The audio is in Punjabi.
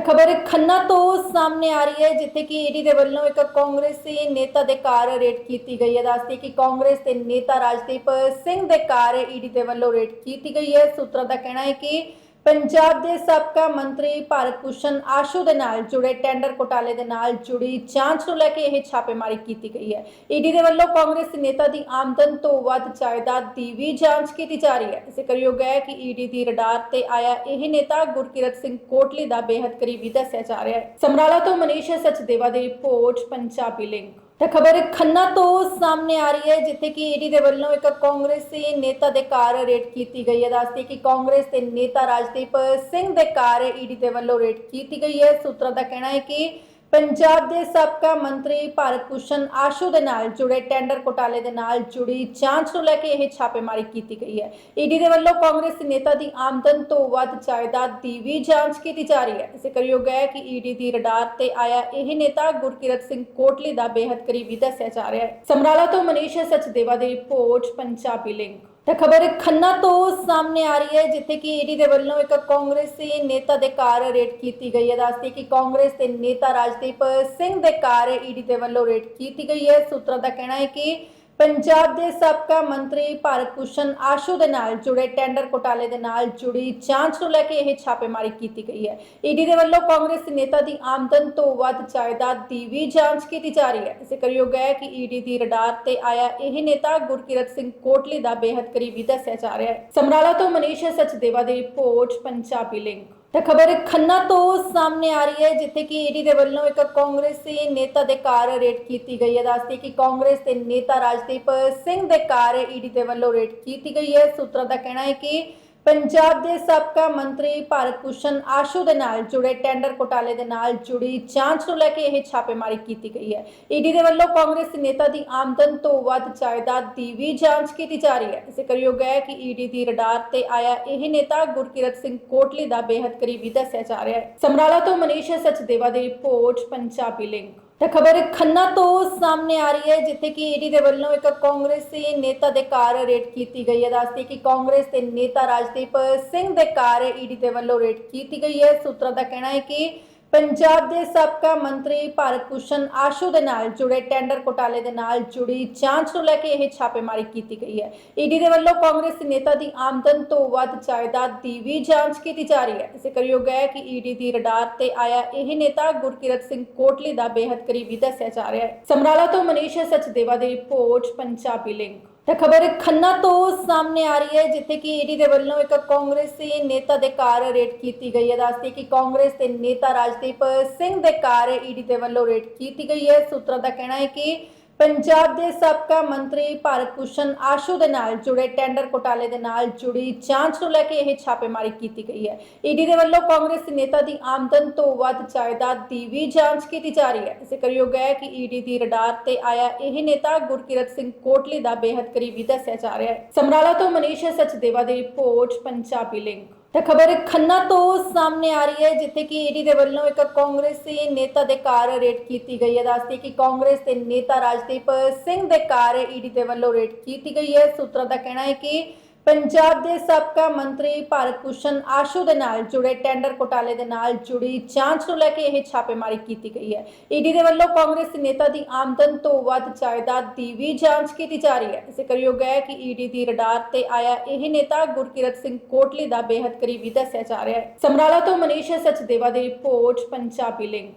ਤਾਂ ਖਬਰ ਖੰਨਾ ਤੋਂ ਸਾਹਮਣੇ ਆ ਰਹੀ ਹੈ, ਜਿੱਥੇ ਕਿ ਈਡੀ ਦੇ ਵੱਲੋਂ ਇੱਕ ਕਾਂਗਰਸੀ ਨੇਤਾ ਦੇ ਕਾਰ ਰੇਡ ਕੀਤੀ ਗਈ ਹੈ। ਦੱਸਦੀ ਕਿ ਕਾਂਗਰਸ ਦੇ ਨੇਤਾ ਰਾਜਦੀਪ ਸਿੰਘ ਦੇ ਘਰ ਈਡੀ ਦੇ ਵੱਲੋਂ ਰੇਡ ਕੀਤੀ ਗਈ ਹੈ। ਸੂਤਰਾਂ ਦਾ ਕਹਿਣਾ ਹੈ ਕਿ ਪੰਜਾਬ ਦੇ ਸਾਬਕਾ ਮੰਤਰੀ ਭਾਰਤ ਭੂਸ਼ਣ ਆਸ਼ੂ ਦੇ ਨਾਲ ਜੁੜੇ ਟੈਂਡਰ ਘੁਟਾਲੇ ਦੇ ਨਾਲ ਜੁੜੀ ਜਾਂਚ ਨੂੰ ਲੈ ਕੇ ਇਹ ਛਾਪੇਮਾਰੀ ਕੀਤੀ ਗਈ ਹੈ। ਈਡੀ ਦੇ ਵੱਲੋਂ ਕਾਂਗਰਸ ਨੇਤਾ ਦੀ ਆਮਦਨ ਤੋਂ ਵੱਧ ਜਾਇਦਾਦ ਦੀ ਵੀ ਜਾਂਚ ਕੀਤੀ ਜਾ ਰਹੀ ਹੈ। ਜ਼ਿਕਰਯੋਗ ਹੈ ਕਿ ਈਡੀ ਦੀ ਰਡਾਰ ਤੇ ਆਇਆ ਇਹ ਨੇਤਾ ਗੁਰਕਿਰਤ ਸਿੰਘ ਕੋਟਲੀ ਦਾ ਬੇहद ਕਰੀਬੀ ਦੱਸਿਆ ਜਾ ਰਿਹਾ ਹੈ। ਸਮਰਾਲਾ ਤੋਂ ਮਨੀਸ਼ ਸਚਦੇਵਾ ਦੀ ਰਿਪੋਰਟ, ਪੰਜਾਬੀ ਲਿੰਕ। ਤਾਂ ਖਬਰ ਖੰਨਾ ਤੋਂ ਸਾਹਮਣੇ ਆ ਰਹੀ ਹੈ, ਜਿੱਥੇ ਕਿ ਈਡੀ ਦੇ ਵੱਲੋਂ ਇੱਕ ਕਾਂਗਰਸੀ ਨੇਤਾ ਦੇ ਕਾਰ ਰੇਡ ਕੀਤੀ ਗਈ ਹੈ। ਦੱਸਦੀ ਕਿ ਕਾਂਗਰਸ ਦੇ ਨੇਤਾ ਰਾਜਦੀਪ ਸਿੰਘ ਦੇ ਘਰ ਈਡੀ ਦੇ ਵੱਲੋਂ ਰੇਡ ਕੀਤੀ ਗਈ ਹੈ। ਸੂਤਰਾਂ ਦਾ ਕਹਿਣਾ ਹੈ ਕਿ ਪੰਜਾਬ ਦੇ ਸਾਬਕਾ ਮੰਤਰੀ ਭਾਰਤ ਭੂਸ਼ਣ ਆਸ਼ੂ ਦੇ ਨਾਲ ਜੁੜੇ ਟੈਂਡਰ ਘੁਟਾਲੇ ਦੇ ਨਾਲ ਜੁੜੀ ਜਾਂਚ ਨੂੰ ਲੈ ਕੇ ਇਹ ਛਾਪੇਮਾਰੀ ਕੀਤੀ ਗਈ ਹੈ। ਈਡੀ ਦੇ ਵੱਲੋਂ ਕਾਂਗਰਸ ਨੇਤਾ ਦੀ ਆਮਦਨ ਤੋਂ ਵੱਧ ਜਾਇਦਾਦ ਦੀ ਵੀ ਜਾਂਚ ਕੀਤੀ ਜਾ ਰਹੀ ਹੈ। ਜ਼ਿਕਰਯੋਗ ਹੈ ਕਿ ਈਡੀ ਦੀ ਰਡਾਰ ਤੇ ਆਇਆ ਇਹ ਨੇਤਾ ਗੁਰਕਿਰਤ ਸਿੰਘ ਕੋਟਲੀ ਦਾ ਬੇਹੱਦ ਕਰੀਬੀ ਦੱਸਿਆ ਜਾ ਰਿਹਾ ਹੈ। ਸਮਰਾਲਾ ਤੋਂ ਮਨੀਸ਼ ਸਚਦੇਵਾ ਦੀ ਰਿਪੋਰਟ, ਪੰਜਾਬੀ ਲਿੰਕ। ਤਾਂ ਖਬਰ ਖੰਨਾ ਤੋਂ ਸਾਹਮਣੇ ਆ ਰਹੀ ਹੈ, ਜਿੱਥੇ ਕਿ ਈਡੀ ਦੇ ਵੱਲੋਂ ਇੱਕ ਕਾਂਗਰਸੀ ਨੇਤਾ ਦੇ ਕਾਰ ਰੇਡ ਕੀਤੀ ਗਈ ਹੈ। ਦੱਸਦੀ ਕਿ ਕਾਂਗਰਸ ਦੇ ਨੇਤਾ ਰਾਜਦੀਪ ਸਿੰਘ ਦੇ ਘਰ ਈਡੀ ਦੇ ਵੱਲੋਂ ਰੇਡ ਕੀਤੀ ਗਈ ਹੈ। ਸੂਤਰਾਂ ਦਾ ਕਹਿਣਾ ਹੈ ਕਿ ਪੰਜਾਬ ਦੇ ਸਾਬਕਾ ਮੰਤਰੀ ਭਾਰਤ ਭੂਸ਼ਣ ਆਸ਼ੂ ਦੇ ਨਾਲ ਜੁੜੇ ਟੈਂਡਰ ਘੁਟਾਲੇ ਦੇ ਨਾਲ ਜੁੜੀ ਜਾਂਚ ਨੂੰ ਲੈ ਕੇ ਇਹ ਛਾਪੇਮਾਰੀ ਕੀਤੀ ਗਈ ਹੈ। ਈਡੀ ਦੇ ਵੱਲੋਂ ਕਾਂਗਰਸ ਨੇਤਾ ਦੀ ਆਮਦਨ ਤੋਂ ਵੱਧ ਜਾਇਦਾਦ ਦੀ ਵੀ ਜਾਂਚ ਕੀਤੀ ਜਾ ਰਹੀ ਹੈ। ਜ਼ਿਕਰਯੋਗ ਹੈ ਕਿ ਈਡੀ ਦੀ ਰਡਾਰ ਤੇ ਆਇਆ ਇਹ ਨੇਤਾ ਗੁਰਕਿਰਤ ਸਿੰਘ ਕੋਟਲੀ ਦਾ ਬੇਹੱਦ ਕਰੀਬੀ ਦੱਸਿਆ ਜਾ ਰਿਹਾ ਹੈ। ਸਮਰਾਲਾ ਤੋਂ ਮਨੀਸ਼ ਸਚਦੇਵਾ ਦੀ ਰਿਪੋਰਟ, ਪੰਜਾਬੀ ਲਿੰਕ। ਤਾਂ ਖਬਰ ਖੰਨਾ ਤੋਂ ਸਾਹਮਣੇ ਆ ਰਹੀ ਹੈ, ਜਿੱਥੇ ਕਿ ਈਡੀ ਦੇ ਵੱਲੋਂ ਇੱਕ ਕਾਂਗਰਸੀ ਨੇਤਾ ਦੇ ਕਾਰ ਰੇਡ ਕੀਤੀ ਗਈ ਹੈ। ਦੱਸਦੀ ਕਿ ਕਾਂਗਰਸ ਦੇ ਨੇਤਾ ਰਾਜਦੀਪ ਸਿੰਘ ਦੇ ਘਰ ਈਡੀ ਦੇ ਵੱਲੋਂ ਰੇਡ ਕੀਤੀ ਗਈ ਹੈ। ਸੂਤਰਾਂ ਦਾ ਕਹਿਣਾ ਹੈ ਕਿ ਪੰਜਾਬ ਦੇ ਸਾਬਕਾ ਮੰਤਰੀ ਭਾਰਤ ਭੂਸ਼ਣ ਆਸ਼ੂ ਦੇ ਨਾਲ ਜੁੜੇ ਟੈਂਡਰ ਘੁਟਾਲੇ ਦੇ ਨਾਲ ਜੁੜੀ ਜਾਂਚ ਨੂੰ ਲੈ ਕੇ ਇਹ ਛਾਪੇਮਾਰੀ ਕੀਤੀ ਗਈ ਹੈ। ਈਡੀ ਦੇ ਵੱਲੋਂ ਕਾਂਗਰਸ ਨੇਤਾ ਦੀ ਆਮਦਨ ਤੋਂ ਵੱਧ ਜਾਇਦਾਦ ਦੀ ਵੀ ਜਾਂਚ ਕੀਤੀ ਜਾ ਰਹੀ ਹੈ। ਜ਼ਿਕਰਯੋਗ ਹੈ ਕਿ ਈਡੀ ਦੀ ਰਡਾਰ ਤੇ ਆਇਆ ਇਹ ਨੇਤਾ ਗੁਰਕਿਰਤ ਸਿੰਘ ਕੋਟਲੀ ਦਾ ਬੇहद ਕਰੀਬੀ ਦੱਸਿਆ ਜਾ ਰਿਹਾ ਹੈ। ਸਮਰਾਲਾ ਤੋਂ ਮਨੀਸ਼ ਸਚਦੇਵਾ ਦੀ ਰਿਪੋਰਟ, ਪੰਜਾਬੀ ਲਿੰਕ। ਤਾਂ ਖਬਰ ਖੰਨਾ ਤੋਂ ਸਾਹਮਣੇ ਆ ਰਹੀ ਹੈ, ਜਿੱਥੇ ਕਿ ਈਡੀ ਦੇ ਵੱਲੋਂ ਇੱਕ ਕਾਂਗਰਸੀ ਨੇਤਾ ਦੇ ਕਾਰ ਰੇਡ ਕੀਤੀ ਗਈ ਹੈ। ਦੱਸਦੀ ਕਿ ਕਾਂਗਰਸ ਦੇ ਨੇਤਾ ਰਾਜਦੀਪ ਸਿੰਘ ਦੇ ਘਰ ਈਡੀ ਦੇ ਵੱਲੋਂ ਰੇਡ ਕੀਤੀ ਗਈ ਹੈ। ਸੂਤਰਾਂ ਦਾ ਕਹਿਣਾ ਹੈ ਕਿ ਪੰਜਾਬ ਦੇ ਸਾਬਕਾ ਮੰਤਰੀ ਭਾਰਤ ਭੂਸ਼ਣ ਆਸ਼ੂ ਦੇ ਨਾਲ ਜੁੜੇ ਟੈਂਡਰ ਘੁਟਾਲੇ ਦੇ ਨਾਲ ਜੁੜੀ ਜਾਂਚ ਨੂੰ ਲੈ ਕੇ ਇਹ ਛਾਪੇਮਾਰੀ ਕੀਤੀ ਗਈ ਹੈ। ਈਡੀ ਦੇ ਵੱਲੋਂ ਕਾਂਗਰਸ ਨੇਤਾ ਦੀ ਆਮਦਨ ਤੋਂ ਵੱਧ ਜਾਇਦਾਦ ਦੀ ਵੀ ਜਾਂਚ ਕੀਤੀ ਜਾ ਰਹੀ ਹੈ। ਜ਼ਿਕਰਯੋਗ ਹੈ ਕਿ ਈਡੀ ਦੀ ਰਡਾਰ ਤੇ ਆਇਆ ਇਹ ਨੇਤਾ ਗੁਰਕਿਰਤ ਸਿੰਘ ਕੋਟਲੀ ਦਾ ਬੇਹੱਦ ਕਰੀਬੀ ਦੱਸਿਆ ਜਾ ਰਿਹਾ ਹੈ। ਸਮਰਾਲਾ ਤੋਂ ਮਨੀਸ਼ ਸਚਦੇਵਾ ਦੀ ਰਿਪੋਰਟ, ਪੰਜਾਬੀ ਲਿੰਕ। ਤਾਂ ਖਬਰ ਖੰਨਾ ਤੋਂ ਸਾਹਮਣੇ ਆ ਰਹੀ ਹੈ, ਜਿੱਥੇ ਕਿ ਈਡੀ ਦੇ ਵੱਲੋਂ ਇੱਕ ਕਾਂਗਰਸੀ ਨੇਤਾ ਦੇ ਕਾਰ ਰੇਡ ਕੀਤੀ ਗਈ ਹੈ। ਦੱਸਦੀ ਕਿ ਕਾਂਗਰਸ ਦੇ ਨੇਤਾ ਰਾਜਦੀਪ ਸਿੰਘ ਦੇ ਘਰ ਈਡੀ ਦੇ ਵੱਲੋਂ ਰੇਡ ਕੀਤੀ ਗਈ ਹੈ। ਸੂਤਰਾਂ ਦਾ ਕਹਿਣਾ ਹੈ ਕਿ ਪੰਜਾਬ ਦੇ ਸਾਬਕਾ ਮੰਤਰੀ ਭਾਰਤ ਭੂਸ਼ਣ ਆਸ਼ੂ ਦੇ ਨਾਲ ਜੁੜੇ ਟੈਂਡਰ ਘੁਟਾਲੇ ਦੇ ਨਾਲ ਜੁੜੀ ਜਾਂਚ ਨੂੰ ਲੈ ਕੇ ਇਹ ਛਾਪੇਮਾਰੀ ਕੀਤੀ ਗਈ ਹੈ। ਈਡੀ ਦੇ ਵੱਲੋਂ ਕਾਂਗਰਸ ਨੇਤਾ ਦੀ ਆਮਦਨ ਤੋਂ ਵੱਧ ਜਾਇਦਾਦ ਦੀ ਵੀ ਜਾਂਚ ਕੀਤੀ ਜਾ ਰਹੀ ਹੈ। ਜ਼ਿਕਰਯੋਗ ਹੈ ਕਿ ਈਡੀ ਦੀ ਰਡਾਰ ਤੇ ਆਇਆ ਇਹ ਨੇਤਾ ਗੁਰਕਿਰਤ ਸਿੰਘ ਕੋਟਲੀ ਦਾ ਬੇਹੱਦ ਕਰੀਬੀ ਦੱਸਿਆ ਜਾ ਰਿਹਾ ਹੈ। ਸਮਰਾਲਾ ਤੋਂ ਮਨੀਸ਼ ਸਚਦੇਵਾ ਦੀ ਰਿਪੋਰਟ, ਪੰਜਾਬੀ ਲਿੰਕ। ਤਾਂ ਖਬਰ ਖੰਨਾ ਤੋਂ ਸਾਹਮਣੇ ਆ ਰਹੀ ਹੈ, ਜਿੱਥੇ ਕਿ ਈਡੀ ਦੇ ਵੱਲੋਂ ਇੱਕ ਕਾਂਗਰਸੀ ਨੇਤਾ ਦੇ ਕਾਰ ਰੇਡ ਕੀਤੀ ਗਈ ਹੈ। ਦੱਸਦੀ ਕਿ ਕਾਂਗਰਸ ਦੇ ਨੇਤਾ ਰਾਜਦੀਪ ਸਿੰਘ ਦੇ ਘਰ ਈਡੀ ਦੇ ਵੱਲੋਂ ਰੇਡ ਕੀਤੀ ਗਈ ਹੈ। ਸੂਤਰਾਂ ਦਾ ਕਹਿਣਾ ਹੈ ਕਿ ਪੰਜਾਬ ਦੇ ਸਾਬਕਾ ਮੰਤਰੀ ਭਾਰਤ ਭੂਸ਼ਣ ਆਸ਼ੂ ਦੇ ਨਾਲ ਜੁੜੇ ਟੈਂਡਰ ਘੁਟਾਲੇ ਦੇ ਨਾਲ ਜੁੜੀ ਜਾਂਚ ਨੂੰ ਲੈ ਕੇ ਇਹ ਛਾਪੇਮਾਰੀ ਕੀਤੀ ਗਈ ਹੈ। ਈਡੀ ਦੇ ਵੱਲੋਂ ਕਾਂਗਰਸ ਨੇਤਾ ਦੀ ਆਮਦਨ ਤੋਂ ਵੱਧ ਜਾਇਦਾਦ ਦੀ ਵੀ ਜਾਂਚ ਕੀਤੀ ਜਾ ਰਹੀ ਹੈ। ਜ਼ਿਕਰਯੋਗ ਹੈ ਕਿ ਈਡੀ ਦੀ ਰਡਾਰ ਤੇ ਆਇਆ ਇਹ ਨੇਤਾ ਗੁਰਕਿਰਤ ਸਿੰਘ ਕੋਟਲੀ ਦਾ ਬੇहद ਕਰੀਬੀ ਦੱਸਿਆ ਜਾ ਰਿਹਾ ਹੈ। ਸਮਰਾਲਾ ਤੋਂ ਮਨੀਸ਼ ਸਚਦੇਵਾ ਦੀ ਰਿਪੋਰਟ, ਪੰਜਾਬੀ ਲਿੰਕ।